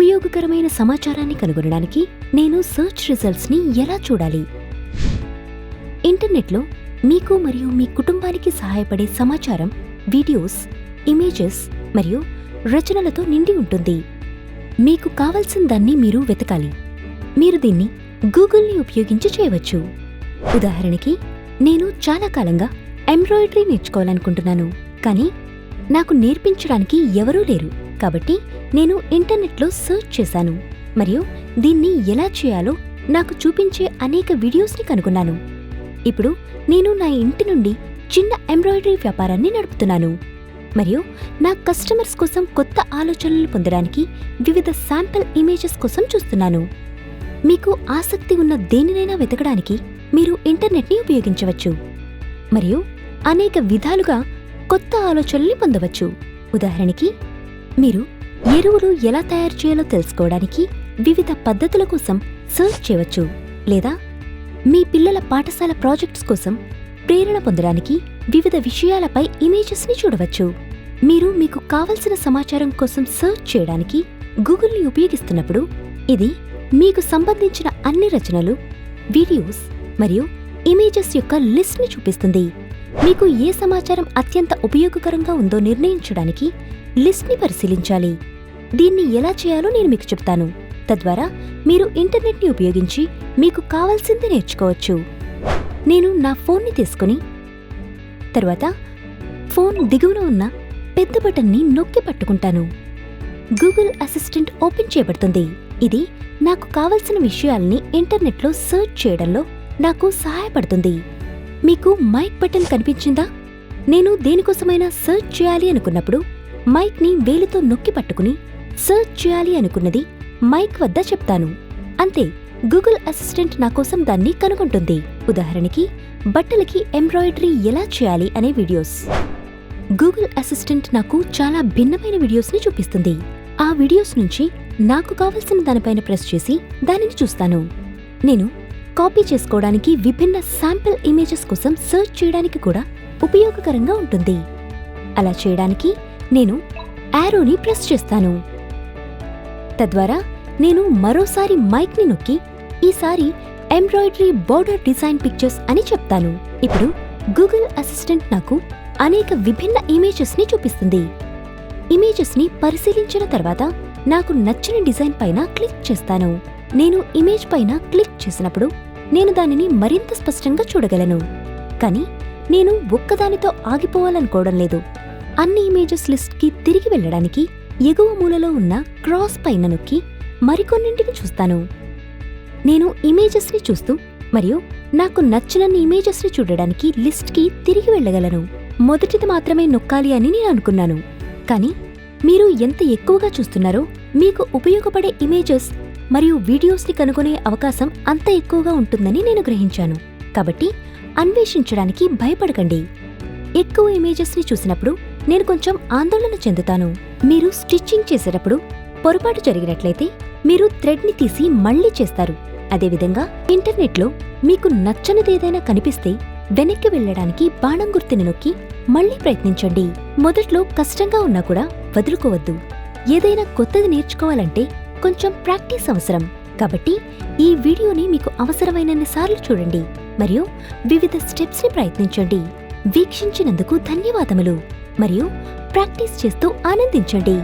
ఉపయోగకరమైన సమాచారాన్ని కనుగొనడానికి నేను సెర్చ్ రిజల్ట్స్ని ఎలా చూడాలి? ఇంటర్నెట్లో మీకు మరియు మీ కుటుంబానికి సహాయపడే సమాచారం వీడియోస్ ఇమేజెస్ మరియు రచనలతో నిండి ఉంటుంది. మీకు కావలసిన దాన్ని మీరు వెతకాలి. మీరు దీన్ని గూగుల్ని ఉపయోగించి చేయవచ్చు. ఉదాహరణకి నేను చాలా కాలంగా ఎంబ్రాయిడరీ నేర్చుకోవాలనుకుంటున్నాను కానీ నాకు నేర్పించడానికి ఎవరూ లేరు. కాబట్టి నేను ఇంటర్నెట్లో సెర్చ్ చేశాను. మరియు దీన్ని ఎలా చేయాలో నాకు చూపించే అనేక వీడియోస్ని కనుగొన్నాను. ఇప్పుడు నేను నా ఇంటి నుండి చిన్న ఎంబ్రాయిడరీ వ్యాపారాన్ని నడుపుతున్నాను. మరియు నా కస్టమర్స్ కోసం కొత్త ఆలోచనలు పొందడానికి వివిధ శాంపిల్ ఇమేజెస్ కోసం చూస్తున్నాను. మీకు ఆసక్తి ఉన్న దేనినైనా వెతకడానికి మీరు ఇంటర్నెట్ని ఉపయోగించవచ్చు. మరియు అనేక విధాలుగా కొత్త ఆలోచనల్ని పొందవచ్చు. ఉదాహరణకి మీరు ఎరువులు ఎలా తయారు చేయాలో తెలుసుకోవడానికి వివిధ పద్ధతుల కోసం సెర్చ్ చేయవచ్చు లేదా మీ పిల్లల పాఠశాల ప్రాజెక్ట్స్ కోసం ప్రేరణ పొందడానికి వివిధ విషయాలపై ఇమేజెస్ని చూడవచ్చు. మీరు మీకు కావలసిన సమాచారం కోసం సెర్చ్ చేయడానికి గూగుల్ని ఉపయోగిస్తున్నప్పుడు ఇది మీకు సంబంధించిన అన్ని రచనలు వీడియోస్ మరియు ఇమేజెస్ యొక్క లిస్ట్ని చూపిస్తుంది. మీకు ఏ సమాచారం అత్యంత ఉపయోగకరంగా ఉందో నిర్ణయించడానికి లిస్ట్ని పరిశీలించాలి. దీన్ని ఎలా చేయాలో నేను మీకు చెప్తాను. తద్వారా మీరు ఇంటర్నెట్ని ఉపయోగించి మీకు కావాల్సింది నేర్చుకోవచ్చు. నేను నా ఫోన్ని తీసుకుని తర్వాత ఫోన్ దిగువన ఉన్న పెద్ద బటన్ని నొక్కి పట్టుకుంటాను. గూగుల్ అసిస్టెంట్ ఓపెన్ చేయబడుతుంది. ఇది నాకు కావలసిన విషయాల్ని ఇంటర్నెట్లో సెర్చ్ చేయడంలో నాకు సహాయపడుతుంది. మీకు మైక్ బటన్ కనిపించిందా? నేను దేనికోసమైనా సెర్చ్ చేయాలి అనుకున్నప్పుడు మైక్ని వేలితో నొక్కి పట్టుకుని సెర్చ్ చేయాలి అనుకున్నది మైక్ వద్ద చెప్తాను. అంతే గూగుల్ అసిస్టెంట్ నా కోసం దాన్ని కనుగొంటుంది. ఉదాహరణకి బట్టలకి ఎంబ్రాయిడరీ ఎలా చేయాలి అనే వీడియోస్. గూగుల్ అసిస్టెంట్ నాకు చాలా భిన్నమైన వీడియోస్ని చూపిస్తుంది. ఆ వీడియోస్ నుంచి నాకు కావలసిన దానిపైన ప్రెస్ చేసి దానిని చూస్తాను. నేను కాపీ చేసుకోవడానికి విభిన్న శాంపిల్ ఇమేజెస్ కోసం సెర్చ్ చేయడానికి కూడా ఉపయోగకరంగా ఉంటుంది. అలా చేయడానికి నేను యారోని ప్రెస్ చేస్తాను. తద్వారా నేను మరోసారి మైక్ని నొక్కి ఈసారి ఎంబ్రాయిడరీ బోర్డర్ డిజైన్ పిక్చర్స్ అని చెప్తాను. ఇప్పుడు గూగుల్ అసిస్టెంట్ నాకు అనేక విభిన్న ఇమేజెస్ని చూపిస్తుంది. ఇమేజెస్ని పరిశీలించిన తర్వాత నాకు నచ్చిన డిజైన్ పైన క్లిక్ చేస్తాను. నేను ఇమేజ్ పైన క్లిక్ చేసినప్పుడు నేను దానిని మరింత స్పష్టంగా చూడగలను. కానీ నేను ఒక్కదానితో ఆగిపోవాలనుకోవడం లేదు. అన్ని ఇమేజెస్ లిస్ట్కి తిరిగి వెళ్ళడానికి ఎగువ మూలలో ఉన్న క్రాస్ పైన నొక్కి మరికొన్నింటిని చూస్తాను. నేను ఇమేజెస్ని చూస్తూ మరియు నాకు నచ్చినన్ని ఇమేజెస్ని చూడడానికి లిస్ట్కి తిరిగి వెళ్ళగలను. మొదటిది మాత్రమే నొక్కాలి అని నేను అనుకున్నాను. కానీ మీరు ఎంత ఎక్కువగా చూస్తున్నారో మీకు ఉపయోగపడే ఇమేజెస్ మరియు వీడియోస్ని కనుగొనే అవకాశం అంత ఎక్కువగా ఉంటుందని నేను గ్రహించాను. కాబట్టి అన్వేషించడానికి భయపడకండి. ఎక్కువ ఇమేజెస్ని చూసినప్పుడు నేను కొంచెం ఆందోళన చెందుతాను. మీరు స్టిచ్చింగ్ చేసేటప్పుడు పొరపాటు జరిగినట్లయితే మీరు థ్రెడ్ని తీసి మళ్ళీ చేస్తారు. అదేవిధంగా ఇంటర్నెట్లో మీకు నచ్చనిదేదైనా కనిపిస్తే వెనక్కి వెళ్ళడానికి బాణం గుర్తుని నొక్కి మళ్ళీ ప్రయత్నించండి. మొదట్లో కష్టంగా ఉన్నా కూడా వదులుకోవద్దు. ఏదైనా కొత్తది నేర్చుకోవాలంటే కొంచెం ప్రాక్టీస్ అవసరం. కాబట్టి ఈ వీడియోని మీకు అవసరమైనన్ని సార్లు చూడండి. మరియు వివిధ స్టెప్స్ని ప్రయత్నించండి. వీక్షించినందుకు ధన్యవాదములు. మరియు ప్రాక్టీస్ చేస్తూ ఆనందించండి.